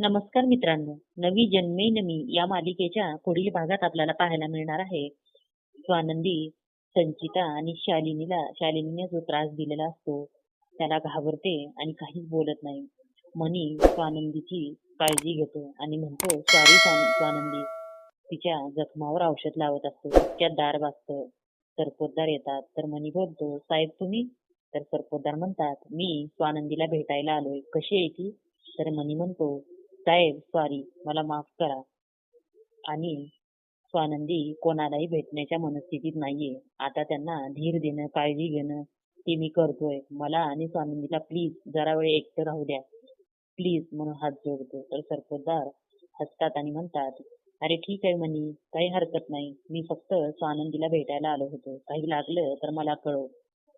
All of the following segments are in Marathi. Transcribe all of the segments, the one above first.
नमस्कार मित्रांनो. नवी जन्मे नमी या मालिकेच्या पुढील भागात आपल्याला पाहायला मिळणार आहे. स्वानंदी संचिता आणि शालिनीला शालिनीने जो त्रास दिलेला असतो त्याला घाबरते आणि काहीच बोलत नाही. मनी स्वानंदीची काळजी घेतो आणि म्हणतो सॉरी स्वानंदी. तिच्या जखमावर औषध लावत असतो. तितक्यात दार वाजतं. सरपोतदार येतात. तर मनी बोलतो साहेब तुम्ही? तर सरपोतदार म्हणतात मी स्वानंदीला भेटायला आलोय. कशी आहे ती? तर मनी म्हणतो साहेब सॉरी मला माफ करा. आणि स्वानंदी कोणालाही भेटण्याच्या मनस्थितीत नाहीये. आता त्यांना धीर देणं काळजी घेणं ते मी करतोय. मला आणि स्वानंदीला प्लीज जरा वेळ एकटं राहू द्या. प्लीज म्हणून हात जोडतो. तर सरपोतदार हसतात आणि म्हणतात अरे ठीक आहे मनी काही हरकत नाही. मी फक्त स्वानंदीला भेटायला आलो होतो. काही लागलं तर मला कळव.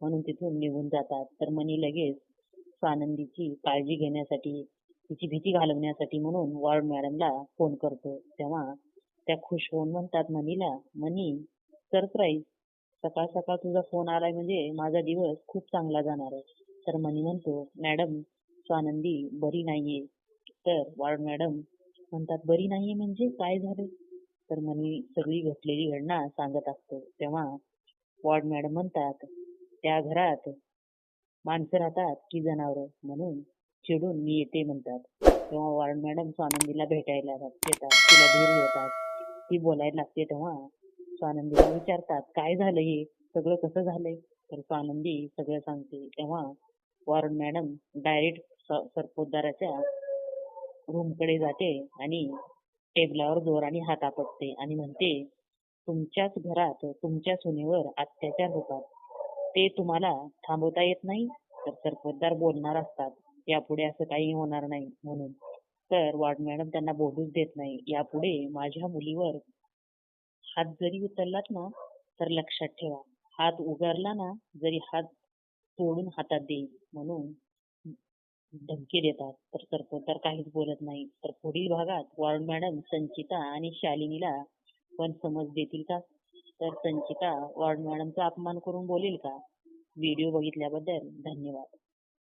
म्हणून तिथून निघून जातात. तर मनी लगेच स्वानंदीची काळजी घेण्यासाठी तिची भीती घालवण्यासाठी म्हणून वॉर्ड मॅडमला फोन करतो. तेव्हा त्या खुश होऊन म्हणतात मनीला मनी सरप्राईज सकाळ सकाळ तुझा फोन आलाय म्हणजे माझा दिवस खूप चांगला जाणार आहे. तर मनी म्हणतो मॅडम स्वानंदी बरी नाहीये. तर वॉर्ड मॅडम म्हणतात बरी नाहीये म्हणजे काय झाले? तर मनी सगळी घटलेली घटना सांगत असतो. तेव्हा वॉर्ड मॅडम म्हणतात त्या घरात माणसं राहतात की जनावर? म्हणून चिडून मी येते म्हणतात. तेव्हा वॉर्ड मॅडम स्वानंदीला भेटायला येतात. तिला धीर देतात ती बोलायला लागते तेव्हा स्वानंदीला विचारतात काय झालं हे? सगळं कसं झालंय? तर स्वानंदी सगळं सांगते. तेव्हा वारुण मॅडम डायरेक्ट सरपोतदाराच्या रूमकडे जाते आणि टेबलावर जोराने हात आपटते आणि म्हणते तुमच्याच घरात तुमच्या सुनेवर अत्याचार होतात. ते तुम्हाला थांबवता येत नाही? तर सरपोतदार बोलणार असतात. यापुढे असं काही होणार नाही म्हणून. तर वॉर्ड मॅडम त्यांना बोलूच देत नाही. यापुढे माझ्या मुलीवर हात जरी उचललात ना तर लक्षात ठेवा. हात उगारला ना जरी हात तोडून हातात देईल म्हणून धमकी देतात. तर सरपोतदार काहीच बोलत नाही. तर पुढील भागात वॉर्ड मॅडम संचिता आणि शालिनीला पण समज देतील का? तर संचिता वॉर्ड मॅडमचा अपमान करून बोलेल का? व्हिडिओ बघितल्याबद्दल धन्यवाद.